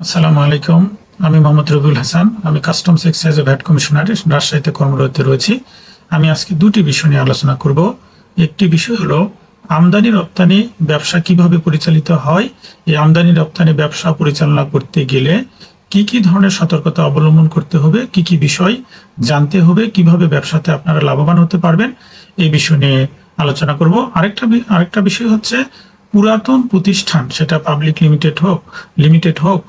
আসসালামু আলাইকুম। আমি মোহাম্মদ রবিউল হাসান। আমি কাস্টমস এক্সাইজ ও ভ্যাট কমিশনারে রাজশাহীতে কর্মরত রয়েছি। আমি আজকে দুটি বিষয় নিয়ে আলোচনা করব। একটি বিষয় হলো, আমদানি রপ্তানি ব্যবসা কীভাবে পরিচালিত হয়? এই আমদানি রপ্তানি ব্যবসা পরিচালনা করতে গেলে কি কি ধরনের সতর্কতা অবলম্বন করতে হবে? কি কি বিষয় জানতে হবে? কীভাবে ব্যবসাতে আপনারা লাভবান হতে পারবেন? এই বিষয় নিয়ে আলোচনা করব। আরেকটা আরেকটা বিষয় হচ্ছে পুরাতন প্রতিষ্ঠান, সেটা পাবলিক লিমিটেড হোক লিমিটেড হোক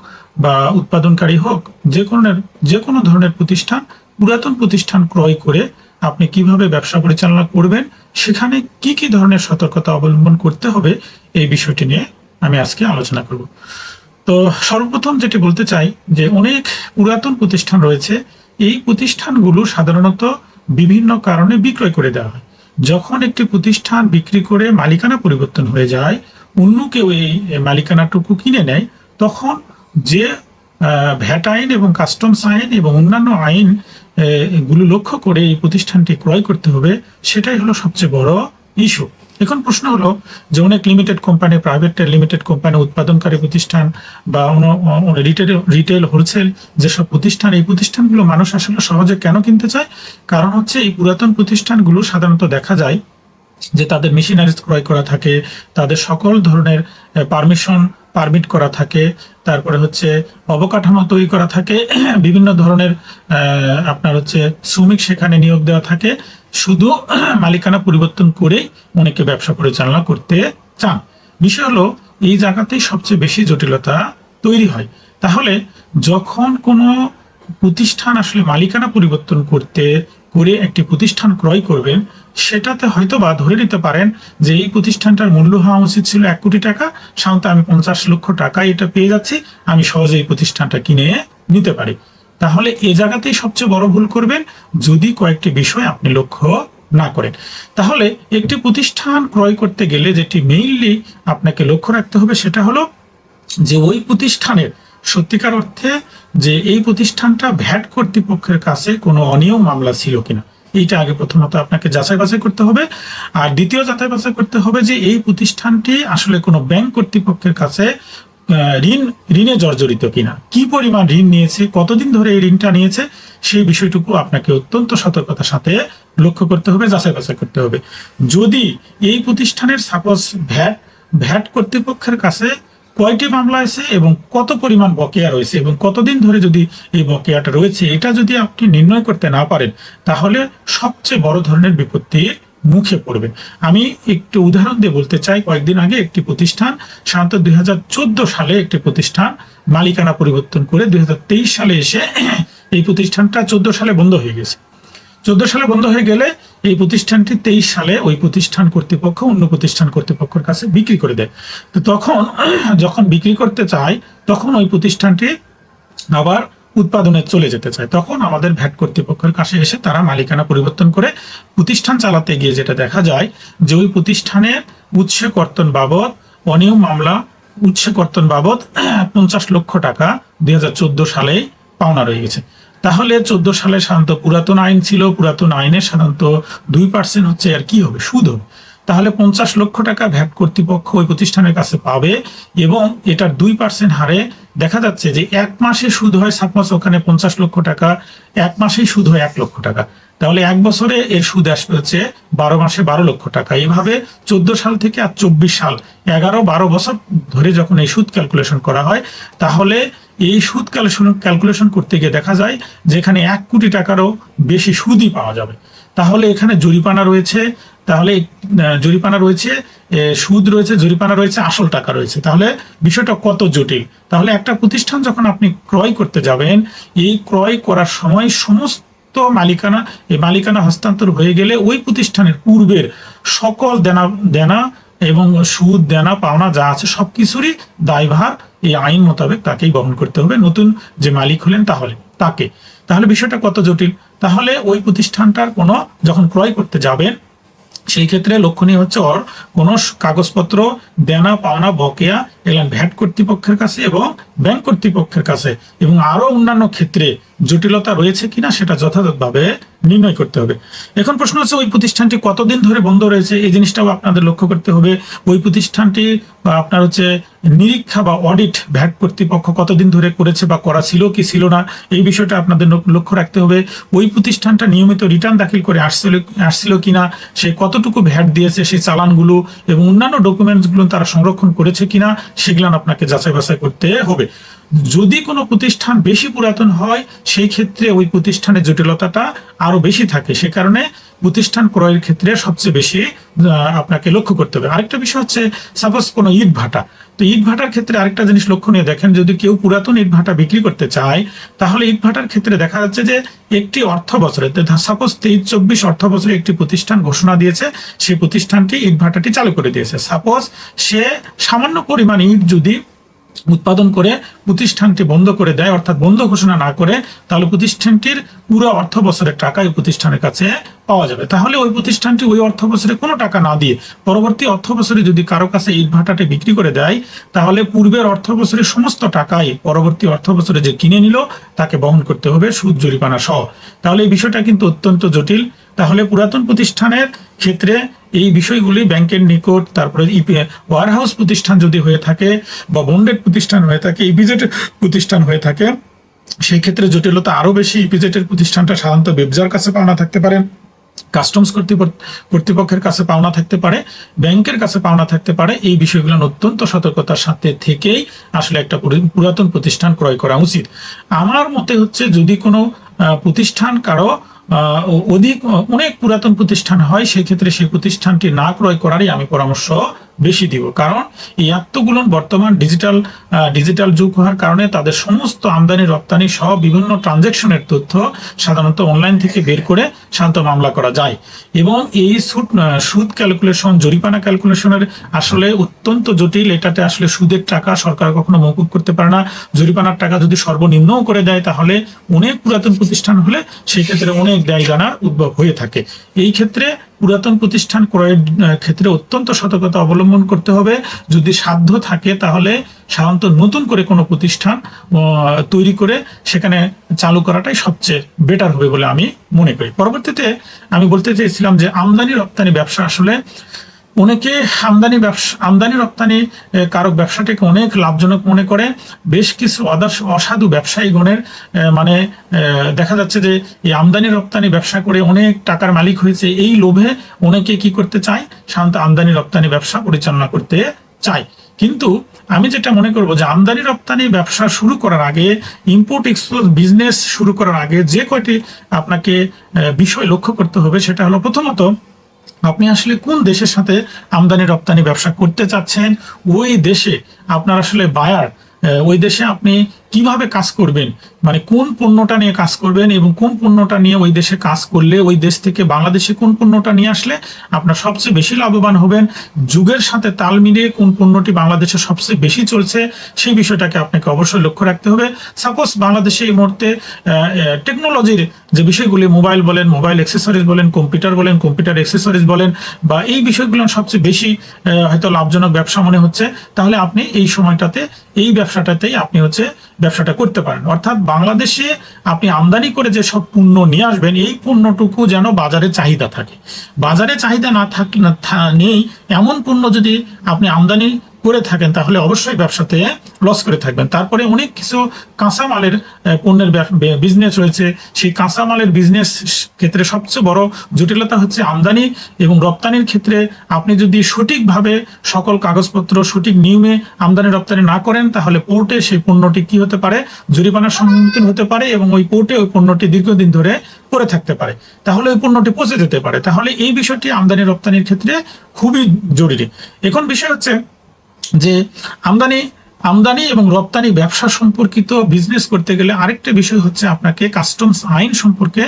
বা উৎপাদনকারী হোক, যে কোনো যে কোনো ধরনের প্রতিষ্ঠান, পুরাতন প্রতিষ্ঠান ক্রয় করে আপনি কীভাবে ব্যবসা পরিচালনা করবেন, সেখানে কি কি ধরনের সতর্কতা অবলম্বন করতে হবে, এই বিষয়টি নিয়ে আমি আজকে আলোচনা করব। তো সর্বপ্রথম যেটি বলতে চাই, যে অনেক পুরাতন প্রতিষ্ঠান রয়েছে, এই প্রতিষ্ঠানগুলো সাধারণত বিভিন্ন কারণে বিক্রয় করে দেওয়া হয়। যখন একটি প্রতিষ্ঠান বিক্রি করে মালিকানা পরিবর্তন হয়ে যায়, অন্য কেউ এই মালিকানাটুকু কিনে নেয়, তখন যে ভ্যাট আইন এবং কাস্টমস আইন এবং অন্যান্য আইনগুলো লক্ষ্য করে এই প্রতিষ্ঠানটি ক্রয় করতে হবে, সেটাই হলো সবচেয়ে বড় ইস্যু। এখন প্রশ্ন হলো যে অনেক limited company private limited company উৎপাদনকারী প্রতিষ্ঠান বা রিটেল রিটেল হোলসেল যেসব প্রতিষ্ঠান, এই প্রতিষ্ঠানগুলো মানুষ আসলে সহজে কেন কিনতে চায়? কারণ হচ্ছে এই পুরাতন প্রতিষ্ঠানগুলো সাধারণত দেখা যায় যে তাদের মেশিনারিজ ক্রয় করা থাকে, তাদের সকল ধরনের পারমিশন পারমিট করা থাকে, তারপরে হচ্ছে অবকাঠামো তৈরি করা থাকে, বিভিন্ন ধরনের আপনার হচ্ছে শ্রমিক সেখানে নিয়োগ দেওয়া থাকে, শুধু মালিকানা পরিবর্তন করেই অনেকে ব্যবসা পরিচালনা করতে চান। বিষয় হলো, এই জায়গাতেই সবচেয়ে বেশি জটিলতা তৈরি হয়। তাহলে যখন কোনো প্রতিষ্ঠান আসলে মালিকানা পরিবর্তন করতে করে একটি প্রতিষ্ঠান ক্রয় করবেন, সেটাতে হয়তো বা ধরে নিতে পারেন যে এই প্রতিষ্ঠানটার মূল্য হওয়া উচিত ছিল এক কোটি টাকা, সাধারণত আমি পঞ্চাশ লক্ষ টাকা এটা পেয়ে যাচ্ছি, আমি সহজে এই প্রতিষ্ঠানটা কিনে নিতে পারি। তাহলে এ জায়গাতেই সবচেয়ে বড় ভুল করবেন, যদি কয়েকটি বিষয় আপনি লক্ষ্য না করেন। তাহলে একটি প্রতিষ্ঠান ক্রয় করতে গেলে যেটি মেইনলি আপনাকে লক্ষ্য রাখতে হবে সেটা হলো যে ওই প্রতিষ্ঠানের সত্যিকার অর্থে যে এই প্রতিষ্ঠানটা ভ্যাট কর্তৃপক্ষের কাছে কোনো অনিয়ম মামলা ছিল কিনা। এইটা আগে প্রথমত আপনাকে যাচাই বাছাই করতে হবে। আর দ্বিতীয় যাচাই বাছাই করতে হবে যে এই প্রতিষ্ঠানটি আসলে কোনো ব্যাংক কর্তৃপক্ষের কাছে ঋণ, ঋণে জর্জরিত কিনা। কি পরিমাণ ঋণ নিয়েছে, কতদিন ধরে এই ঋণটা নিয়েছে, সেই বিষয়টুকু আপনাকে অত্যন্ত সতর্কতার সাথে লক্ষ্য করতে হবে, যাচাই বাছাই করতে হবে। যদি এই প্রতিষ্ঠানের সাপোজ ভ্যাট ভ্যাট কর্তৃপক্ষের কাছে কয়টি মামলা আছে এবং কত পরিমাণ বকেয়া রয়েছে এবং কতদিন ধরে যদি এই বকেয়াটা রয়েছে, এটা যদি আপনি নির্ণয় করতে না পারেন, তাহলে সবচেয়ে বড় ধরনের বিপত্তির মুখে পড়বেন আমি একটু উদাহরণ দিয়ে বলতে চাই, কয়েকদিন আগে একটি প্রতিষ্ঠান সাধারণত দুই হাজার চোদ্দ সালে একটি প্রতিষ্ঠান মালিকানা পরিবর্তন করে দুই হাজার তেইশ সালে এসে এই প্রতিষ্ঠানটা চোদ্দ সালে বন্ধ হয়ে গেছে। চোদ্দ সালে বন্ধ হয়ে গেলে এই প্রতিষ্ঠানটি তেইশ সালে ওই প্রতিষ্ঠান কর্তৃপক্ষ অন্য প্রতিষ্ঠান কর্তৃপক্ষের কাছে বিক্রি করে দেয়। তো তখন, যখন বিক্রি করতে চায়, তখন ওই প্রতিষ্ঠানটি আবার উৎপাদনে চলে যেতে চায়। তখন আমাদের ভ্যাট কর্তৃপক্ষের কাছে এসে তারা মালিকানা পরিবর্তন করে প্রতিষ্ঠান চালাতে গিয়ে যেটা দেখা যায় যে ওই প্রতিষ্ঠানের উৎসে কর্তন বাবদ, অনিয়ম মামলা উৎসে কর্তন বাবদ, পঞ্চাশ লক্ষ টাকা দুই সালেই পাওনা রয়ে গেছে। তাহলে চোদ্দ সালে সাধারণত পুরাতন আইন ছিল, পুরাতন আইনে সাধারণত দুই পার্সেন্ট হচ্ছে আর কি হবে? সুদ হবে। তাহলে পঞ্চাশ লক্ষ টাকা ভ্যাট কর্তৃপক্ষ ওই প্রতিষ্ঠানের কাছে পাবে এবং এটার দুই পার্সেন্ট হারে দেখা যাচ্ছে যে এক মাসে সুদ হয় সাপোজ ওখানে পঞ্চাশ লক্ষ টাকা, এক মাসেই সুদ হয় এক লক্ষ টাকা। তাহলে এক বছরে এর সুদ আসবে হচ্ছে বারো মাসে বারো লক্ষ টাকা। এভাবে চোদ্দ সাল থেকে আর চব্বিশ সাল, এগারো বারো বছর ধরে যখন এই সুদ ক্যালকুলেশন করা হয়, তাহলে এই সুদ ক্যালকুলেশন করতে গিয়ে দেখা যায় যে এখানে এক কোটি টাকারও বেশি সুদই পাওয়া যাবে। তাহলে এখানে জরিপানা রয়েছে, তাহলে জরিপানা রয়েছে সুদ রয়েছে জরিপানা রয়েছে, আসল টাকা রয়েছে। তাহলে বিষয়টা কত জটিল? তাহলে একটা প্রতিষ্ঠান যখন আপনি ক্রয় করতে যাবেন, এই ক্রয় করার সময় সমস্ত মালিকানা, এই মালিকানা হস্তান্তর হয়ে গেলে ওই প্রতিষ্ঠানের পূর্বের সকল দেনা দেনা এবং সুদ, দেনা, পাওনা যা আছে সবকিছুরই দায়ভার এই আইন মোতাবেক তাকেই বহন করতে হবে। নতুন যে মালিক হলেন তাহলে, তাকে। তাহলে বিষয়টা কত জটিল? তাহলে ওই প্রতিষ্ঠানটার কোনো যখন ক্রয় করতে যাবেন, সেই ক্ষেত্রে লক্ষণীয় হচ্ছে ওর কোনো কাগজপত্র, দেনা, পাওনা, বকেয়া এলাম ভ্যাট কর্তৃপক্ষের কাছে এবং ব্যাংক কর্তৃপক্ষের কাছে। এবং আরও অন্যান্য ক্ষেত্রে জটিলতা রয়েছে কিনা সেটা যথাযথভাবে নির্ণয় করতে হবে। এখন প্রশ্ন হচ্ছে, ওই প্রতিষ্ঠানটি কতদিন ধরে বন্ধ রয়েছে? এই জিনিসটাও আপনাদের লক্ষ্য করতে হবে। ওই প্রতিষ্ঠানটি বা আপনার হচ্ছে নিরীক্ষা বা অডিট ভ্যাট কর্তৃপক্ষ কতদিন ধরে করেছে বা করা ছিল কি ছিল না, এই বিষয়টা আপনাদের লক্ষ্য রাখতে হবে। ওই প্রতিষ্ঠানটা নিয়মিত রিটার্ন দাখিল করে আসছিল আসছিল কিনা, সে কতটুকু ভ্যাট দিয়েছে, সেই চালানগুলো এবং অন্যান্য ডকুমেন্টসগুলো তারা সংরক্ষণ করেছে কিনা, সেগুলো আপনাকে যাচাই বাছাই করতে হবে। যদি কোনো প্রতিষ্ঠান বেশি পুরাতন হয়, সেই ক্ষেত্রে ওই প্রতিষ্ঠানের জটিলতাটা আরও বেশি থাকে। সে কারণে প্রতিষ্ঠান ক্রয়ের ক্ষেত্রে সবচেয়ে বেশি আপনাকে লক্ষ্য করতে হবে। আরেকটা বিষয় হচ্ছে সাপোজ কোনো ইট ভাটা। তো ইট ভাটার ক্ষেত্রে আরেকটা জিনিস লক্ষণীয় দেখেন, যদি কেউ পুরাতন ইট ভাটা বিক্রি করতে চায়, তাহলে ইট ভাটার ক্ষেত্রে দেখা যাচ্ছে যে একটি অর্থ বছরে সাপোজ তেইশ চব্বিশ অর্থ বছরে একটি প্রতিষ্ঠান ঘোষণা দিয়েছে, সেই প্রতিষ্ঠানটি ইট ভাটাটি চালু করে দিয়েছে। সাপোজ সে সামান্য পরিমাণ ইট যদি উৎপাদন করে প্রতিষ্ঠানটি বন্ধ করে দেয়, অর্থাৎ বন্ধ ঘোষণা না করে তাহলে প্রতিষ্ঠানটির পুরো অর্থ বছরের টাকা ওই প্রতিষ্ঠানের কাছে পাওয়া যাবে। তাহলে ওই প্রতিষ্ঠানটি ওই অর্থ বছরে কোনো টাকা না দিয়ে পরবর্তী অর্থ বছরে যদি কারও কাছে ইট ভাটাটি বিক্রি করে দেয়, তাহলে পূর্বের অর্থ বছরের সমস্ত টাকাই পরবর্তী অর্থ বছরে যে কিনে নিল, তাকে বহন করতে হবে সুদ জরিমানা সহ। তাহলে এই বিষয়টা কিন্তু অত্যন্ত জটিল। তাহলে পুরাতন প্রতিষ্ঠানের ক্ষেত্রে এই বিষয়গুলি ব্যাংকের নিকট, তারপরে ওয়ার হাউস প্রতিষ্ঠান যদি হয়ে থাকে বা বন্ডেড প্রতিষ্ঠান হয়ে থাকে ইপিজেড প্রতিষ্ঠান হয়ে থাকে সেই ক্ষেত্রে জটিলতা আরও বেশি ইপিজেটের প্রতিষ্ঠানটা সাধারণত ব্যবসার কাছে পাওনা থাকতে পারে কাস্টমস কর্তৃপক্ষ, কর্তৃপক্ষের কাছে পাওনা থাকতে পারে, ব্যাংকের কাছে পাওনা থাকতে পারে। এই বিষয়গুলো অত্যন্ত সতর্কতার সাথে থেকেই আসলে একটা পুরাতন প্রতিষ্ঠান ক্রয় করা উচিত। আমার মতে হচ্ছে যদি কোনো প্রতিষ্ঠান কারও অধিক অনেক পুরাতন প্রতিষ্ঠান হয় সেক্ষেত্রে সেই প্রতিষ্ঠানটি না ক্রয় করারই আমি পরামর্শ বেশি দিব। কারণ এই এতগুলো বর্তমান ডিজিটাল ডিজিটাল যুগ হওয়ার কারণে তাদের সমস্ত আমদানি, রপ্তানি সহ বিভিন্ন ট্রানজ্যাকশনের তথ্য সাধারণত অনলাইন থেকে বের করে শান্ত মামলা করা যায়। এবং এই সুদ সুদ ক্যালকুলেশন জরিমানা ক্যালকুলেশনের আসলে অত্যন্ত জটিল। এটাতে আসলে সুদের টাকা সরকার কখনো মৌকুব করতে পারে না। জরিমানার টাকা যদি সর্বনিম্নও করে দেয়, তাহলে অনেক পুরাতন প্রতিষ্ঠান হলে সেই ক্ষেত্রে অনেক দায় জানার উদ্ভব হয়ে থাকে। এই ক্ষেত্রে পুরাতন প্রতিষ্ঠান ক্রয়ের ক্ষেত্রে অত্যন্ত সতর্কতা অবলম্বন করতে হবে। যদি সাধ্য থাকে তাহলে সাধারণত নতুন করে কোনো প্রতিষ্ঠান তৈরি করে সেখানে চালু করাটাই সবচেয়ে বেটার হবে বলে আমি মনে করি। পরবর্তীতে আমি বলতে চেয়েছিলাম যে আমদানি রপ্তানি ব্যবসা আসলে অনেকে আমদানি ব্যবসা, আমদানি রপ্তানি কারক ব্যবসাটিকে অনেক লাভজনক মনে করে। বেশ কিছু অদাস- অসাধু ব্যবসায়ীগণের মানে দেখা যাচ্ছে যে এই আমদানি রপ্তানি ব্যবসা করে অনেক টাকার মালিক হয়েছে। এই লোভে অনেকে কি করতে চায়? সাধারণত আমদানি রপ্তানি ব্যবসা পরিচালনা করতে চায়। কিন্তু আমি যেটা মনে করব যে আমদানি রপ্তানি ব্যবসা শুরু করার আগে ইম্পোর্ট এক্সপোর্ট বিজনেস শুরু করার আগে যে কয়টি আপনাকে বিষয় লক্ষ্য করতে হবে সেটা হলো প্রথমত আপনি আসলে কোন দেশের সাথে আমদানি, রপ্তানি ব্যবসা করতে চাচ্ছেন? ওই দেশে আপনার আসলে বায়ার ওই দেশে আপনি কীভাবে কাজ করবেন? মানে কোন পণ্যটা নিয়ে কাজ করবেন এবং কোন পণ্যটা নিয়ে ওই দেশে কাজ করলে, ওই দেশ থেকে বাংলাদেশে কোন পণ্যটা নিয়ে আসলে আপনার সবচেয়ে বেশি লাভবান হবেন? যুগের সাথে তাল মিলিয়ে কোন পণ্যটি বাংলাদেশে সবচেয়ে বেশি চলছে, সেই বিষয়টাকে আপনাকে অবশ্যই লক্ষ্য রাখতে হবে। সাপোজ বাংলাদেশে এই মুহূর্তে টেকনোলজির যে বিষয়গুলি মোবাইল বলেন মোবাইল অ্যাক্সেসরিজ বলেন কম্পিউটার বলেন কম্পিউটার অ্যাক্সেসরিজ বলেন, বা এই বিষয়গুলো সবচেয়ে বেশি হয়তো লাভজনক ব্যবসা মনে হচ্ছে, তাহলে আপনি এই সময়টাতে, এই ব্যবসাটাতেই আপনি হচ্ছে ব্যবসাটা করতে পারেন। অর্থাৎ বাংলাদেশে আপনি আমদানি করে যে সব পণ্য নিয়ে আসবেন, এই পণ্যটুকু যেন বাজারে চাহিদা থাকে। বাজারে চাহিদা না থাক না থা- নেই, এমন পণ্য যদি আপনি আমদানি করে থাকেন, তাহলে অবশ্যই ব্যবসাতে লস করে থাকবেন। তারপরে অনেক কিছু কাঁচামালের পণ্যের বিজনেস রয়েছে। সেই কাঁচামালের বিজনেস ক্ষেত্রে সবচেয়ে বড় জটিলতা হচ্ছে আমদানি এবং রপ্তানির ক্ষেত্রে আপনি যদি সঠিকভাবে সকল কাগজপত্র সঠিক নিয়মে আমদানি রপ্তানি না করেন, তাহলে পোর্টে সেই পণ্যটি কি হতে পারে? জরিমানার সম্মুখীন হতে পারে এবং ওই পোর্টে ওই পণ্যটি দীর্ঘদিন ধরে পড়ে থাকতে পারে। তাহলে ওই পণ্যটি পচে যেতে পারে। তাহলে এই বিষয়টি আমদানি রপ্তানির ক্ষেত্রে খুবই জরুরি। এখন বিষয় হচ্ছে যে আমদানি আমদানি এবং রপ্তানি ব্যবসা সম্পর্কিত বিজনেস করতে গেলে আরেকটা বিষয় হচ্ছে আপনাকে কাস্টমস আইন সম্পর্কে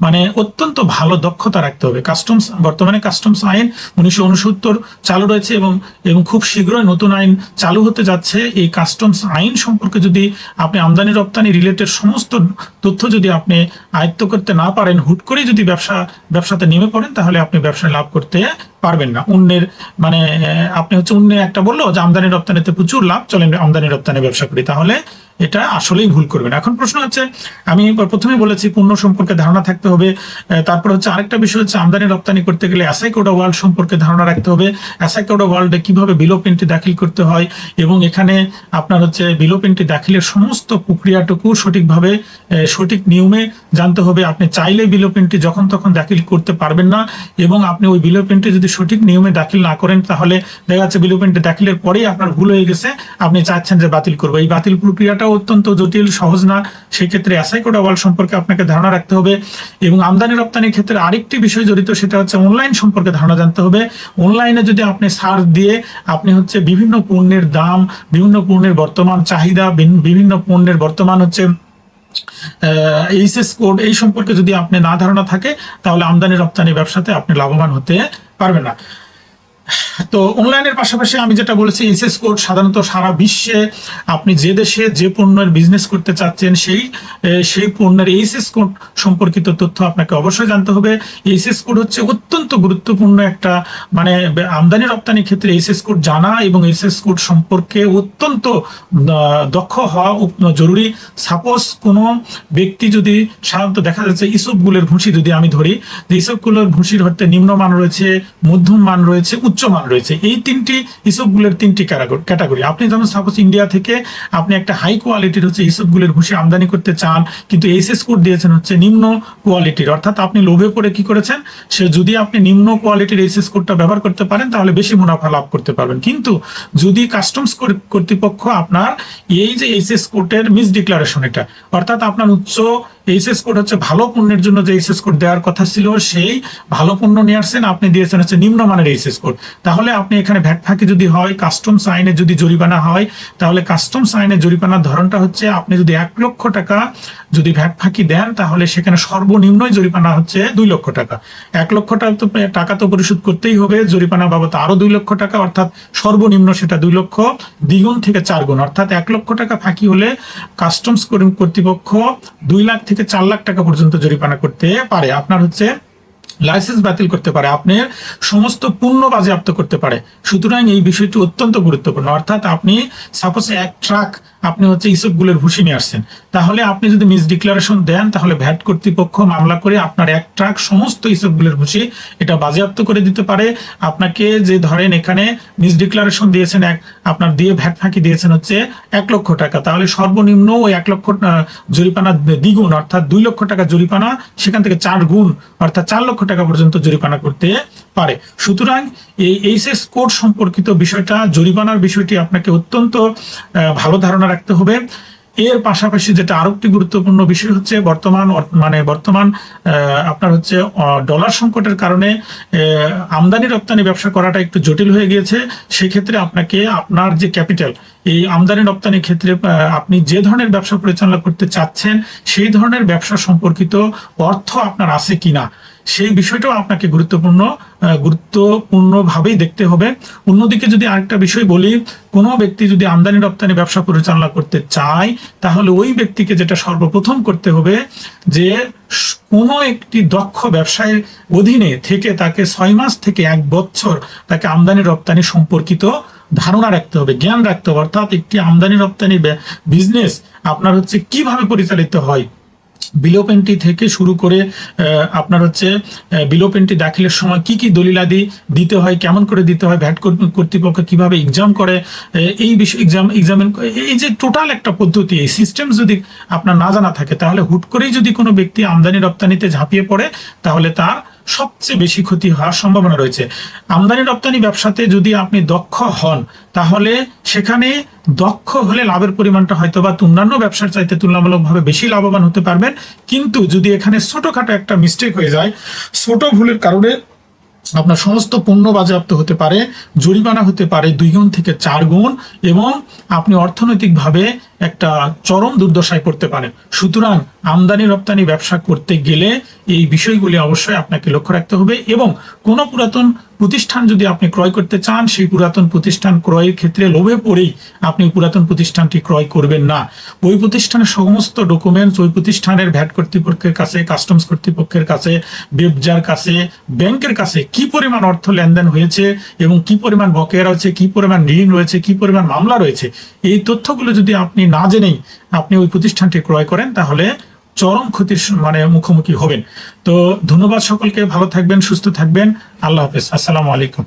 মানে অত্যন্ত ভালো দক্ষতা রাখতে হবে। কাস্টমস বর্তমানে কাস্টমস আইন উনিশশো উনসত্তর চালু রয়েছে এবং এবং খুব শীঘ্রই নতুন আইন চালু হতে যাচ্ছে। এই কাস্টমস আইন সম্পর্কে যদি আপনি আমদানি, রপ্তানি রিলেটেড সমস্ত তথ্য যদি আপনি আয়ত্ত করতে না পারেন, হুট করেই যদি ব্যবসা, ব্যবসাতে নেমে পড়েন, তাহলে আপনি ব্যবসায় লাভ করতে পারবেন না। অন্যের মানে আপনি হচ্ছে অন্য একটা বলল যে, আমদানি, রপ্তানিতে প্রচুর লাভ, চলেন আমদানি, রপ্তানি ব্যবসা করি। তাহলে এটা আসলেই ভুল করবেন। এখন প্রশ্ন হচ্ছে, আমি প্রথমে বলেছি পণ্য সম্পর্কে ধারণা থাকতে হবে তারপর হচ্ছে আরেকটা বিষয় হচ্ছে আমদানি রপ্তানি করতে গেলে অ্যাসাইকোডা ওয়ার্ল্ড সম্পর্কে ধারণা রাখতে হবে। অ্যাসাইকোডা ওয়ার্ল্ডে কীভাবে বিলোপ এন্ট্রি দাখিল করতে হয় এবং এখানে আপনার হচ্ছে বিলোপ এন্ট্রি দাখিলের সমস্ত প্রক্রিয়াটুকু সঠিকভাবে সঠিক নিয়মে জানতে হবে। আপনি চাইলে বিলোপ এন্ট্রি যখন তখন দাখিল করতে পারবেন না এবং আপনি ওই বিলোপ এন্ট্রি যদি সঠিক নিয়মে দাখিল না করেন, তাহলে দেখা যাচ্ছে বিলোপ এন্ট্রি দাখিলের পরেই আপনার ভুল হয়ে গেছে। আপনি চাচ্ছেন যে বাতিল করব। এই বাতিল প্রক্রিয়াটাও অত্যন্ত জটিল, সহজ না। সেক্ষেত্রে অ্যাসাইকোডা ওয়ার্ল্ড সম্পর্কে আপনাকে ধারণা রাখতে হবে এবং আমদানি রপ্তানির ক্ষেত্রে আরেকটি বিষয় জড়িত, সেটা হচ্ছে অনলাইন সম্পর্কে ধারণা জানতে হবে। অনলাইনে যদি আপনি সার্চ দিয়ে আপনি হচ্ছে বিভিন্ন পণ্যের দাম, বিভিন্ন পণ্যের বর্তমান চাহিদা বিভিন্ন পণ্যের বর্তমান হচ্ছে এইচএস কোড, এই সম্পর্কে যদি আপনি না ধারণা থাকে, তাহলে আমদানি রপ্তানি ব্যবসাতে আপনি লাভবান হতে পারবেন না। তো অনলাইনের পাশাপাশি আমি যেটা বলেছি, এসএস কোড সাধারণত সারা বিশ্বে আপনি যে দেশে যে পণ্যের বিজনেস করতে চাচ্ছেন, সেই সেই পণ্যের এইচএস কোড সম্পর্কিত তথ্য আপনাকে অবশ্যই জানতে হবে। এইচএস কোড হচ্ছে অত্যন্ত গুরুত্বপূর্ণ একটা মানে আমদানি রপ্তানি ক্ষেত্রে এইচএস কোড জানা এবং এইচএস কোড সম্পর্কে অত্যন্ত দক্ষ হওয়া জরুরি। সাপোজ কোনো ব্যক্তি যদি সাধারণত দেখা যাচ্ছে ইসবগুলের ভুসি যদি আমি ধরি, যে ইসবগুলোর ভুসির হতে নিম্নমান রয়েছে মধ্যম মান রয়েছে উচ্চ মান রয়েছে। এই তিনটি ইসবগুলের তিনটি ক্যাটাগরি আপনি যেমন সাপোজ ইন্ডিয়া থেকে আপনি একটা হাই কোয়ালিটির হচ্ছে ইসবগুলের ভুসি আমদানি করতে চান, কিন্তু এসএস কোড দিয়েছেন হচ্ছে নিম্ন কোয়ালিটির অর্থাৎ আপনি লোভে পড়ে কি করেছেন? সে যদি আপনি নিম্ন কোয়ালিটির এসএস কোডটা ব্যবহার করতে পারেন, তাহলে বেশি মুনাফা লাভ করতে পারবেন। কিন্তু যদি কাস্টমস কর্তৃপক্ষ আপনার এই যে এইচএস কোডের মিস ডিক্লারেশন এটা, অর্থাৎ আপনার উচ্চ এইচএস কোড হচ্ছে ভালো পণ্যের জন্য যে এইচএস কোড দেওয়ার কথা ছিল, সেই ভালো পণ্য নিয়ে আসছেন, আপনি দিয়েছেন হচ্ছে নিম্নমানের এইচএস কোড তাহলে আপনি এখানে ভ্যাট ফাঁকি যদি হয় কাস্টমস আইনে যদি জরিমানা হয়, তাহলে কাস্টমস আইনে জরিমানার ধরনটা হচ্ছে আপনি যদি এক লক্ষ টাকা যদি ভ্যাট ফাঁকি দেন, তাহলে সেখানে সর্বনিম্নই জরিমানা হচ্ছে দুই লক্ষ টাকা। এক লক্ষ টাকা তো টাকা তো পরিশোধ করতেই হবে জরিমানা বাবদ আরও দুই লক্ষ টাকা, অর্থাৎ সর্বনিম্ন সেটা দুই লক্ষ, দ্বিগুণ থেকে চার গুণ। অর্থাৎ এক লক্ষ টাকা ফাঁকি হলে কাস্টমস কর্তৃপক্ষ দুই লাখ থেকে চার লাখ টাকা পর্যন্ত জরিমানা করতে পারে। আপনার হচ্ছে লাইসেন্স বাতিল করতে পারে আপনার সমস্ত পূর্ণ বাজেয়াপ্ত করতে পারে। সুতরাং এই বিষয়টি অত্যন্ত গুরুত্বপূর্ণ। অর্থাৎ আপনি সাপোজ এক ট্রাক আপনি হচ্ছে ইসবগুলের ভুসি নিয়ে আসছেন। তাহলে আপনি যদি মিস ডিক্লারেশন দেন, তাহলে ভ্যাট কর্তৃপক্ষ মামলা করে আপনার এক ট্রাক সমস্ত ইসবগুলের ভুসি এটা বাজেয়াপ্ত করে দিতে পারে। আপনাকে যে ধরেন এখানে মিস ডিক্লারেশন দিয়েছেন এক, আপনার দিয়ে ভ্যাট ফাঁকি দিয়েছেন হচ্ছে এক লক্ষ টাকা। তাহলে সর্বনিম্ন ওই এক লক্ষ জরিপানা দ্বিগুণ, অর্থাৎ দুই লক্ষ টাকা জরিপানা সেখান থেকে চার গুণ, অর্থাৎ চার লক্ষ টাকা পর্যন্ত জরিপানা করতে পারে। সুতরাং এই এইচএস কোড সম্পর্কিত বিষয়টা, জরিমানার বিষয়টি আপনাকে অত্যন্ত ভালো ধারণা রাখতে হবে। এর পাশাপাশি যেটা আরও একটি গুরুত্বপূর্ণ বিষয় হচ্ছে বর্তমান মানে বর্তমান আপনার হচ্ছে ডলার সংকটের কারণে আমদানি রপ্তানি ব্যবসা করাটা একটু জটিল হয়ে গিয়েছে। সেক্ষেত্রে আপনাকে আপনার যে ক্যাপিটাল, এই আমদানি রপ্তানির ক্ষেত্রে আপনি যে ধরনের ব্যবসা পরিচালনা করতে চাচ্ছেন, সেই ধরনের ব্যবসা সম্পর্কিত অর্থ আপনার আছে কিনা। সেই বিষয়টাও আপনাকে গুরুত্বপূর্ণ গুরুত্বপূর্ণভাবেই দেখতে হবে। অন্যদিকে যদি আরেকটা বিষয় বলি, কোনো ব্যক্তি যদি আমদানি রপ্তানি ব্যবসা পরিচালনা করতে চায়, তাহলে ওই ব্যক্তিকে যেটা সর্বপ্রথম করতে হবে যে, কোনো একটি দক্ষ ব্যবসায়ের অধীনে থেকে তাকে ছয় মাস থেকে এক বছর তাকে আমদানি রপ্তানি সম্পর্কিত ধারণা রাখতে হবে, জ্ঞান রাখতে হবে। অর্থাৎ একটি আমদানি রপ্তানি বিজনেস আপনার হচ্ছে কীভাবে পরিচালিত হয় বিলোপেন্টি থেকে শুরু করে আপনার হচ্ছে বিলোপেন্টি দাখিলের সময় কি কি দলিলাদি দিতে হয়, কেমন করে দিতে হয়, ভ্যাট কর্তৃপক্ষ কীভাবে এক্সাম করে এই বিষয় এক্সাম এক্সামিন এই যে টোটাল একটা পদ্ধতি, এই সিস্টেম যদি আপনার না জানা থাকে, তাহলে হুট করেই যদি কোনো ব্যক্তি আমদানি রপ্তানিতে ঝাঁপিয়ে পড়ে, তাহলে তার সবচেয়ে বেশি ক্ষতি হওয়ার সম্ভাবনা রয়েছে। আমদানি রপ্তানি ব্যবসাতে যদি আপনি দক্ষ হন, তাহলে সেখানে দক্ষ হলে লাভের পরিমাণটা হয়তো বা অন্যান্য ব্যবসার চাইতে তুলনামূলকভাবে বেশি লাভবান হতে পারবেন। কিন্তু যদি এখানে ছোটখাটো একটা মিস্টেক হয়ে যায়, ছোট ভুলের কারণে আপনার সমস্ত পণ্য বাজেয়াপ্ত হতে পারে, জরিমানা হতে পারে দুই গুণ থেকে চার গুণ এবং আপনি অর্থনৈতিকভাবে একটা চরম দুর্দশায় পড়তে পারেন। সুতরাং আমদানি, রপ্তানি, ব্যবসা করতে গেলে এই বিষয়গুলি অবশ্যই আপনাকে লক্ষ্য রাখতে হবে এবং কোনো পুরাতন প্রতিষ্ঠান যদি আপনি ক্রয় করতে চান, সেই পুরাতন প্রতিষ্ঠান ক্রয়ের ক্ষেত্রে লোভে পড়েই আপনি পুরাতন প্রতিষ্ঠানটি ক্রয় করবেন না। ওই প্রতিষ্ঠানের সমস্ত ডকুমেন্টস ওই প্রতিষ্ঠানের ভ্যাট কর্তৃপক্ষের কাছে কাস্টমস কর্তৃপক্ষের কাছে বেবজার কাছে, ব্যাংকের কাছে কি পরিমাণ অর্থ লেনদেন হয়েছে এবং কি পরিমাণ বকেয়া রয়েছে, কি পরিমাণ ঋণ রয়েছে, কি পরিমাণ মামলা রয়েছে, এই তথ্যগুলো যদি আপনি না জেনেই আপনি ওই প্রতিষ্ঠানটি ক্রয় করেন, তাহলে চরম ক্ষতির মানে মুখোমুখি হবেন। তো ধন্যবাদ সকলকে, ভালো থাকবেন, সুস্থ থাকবেন। আল্লাহ হাফেজ। আসসালামু আলাইকুম।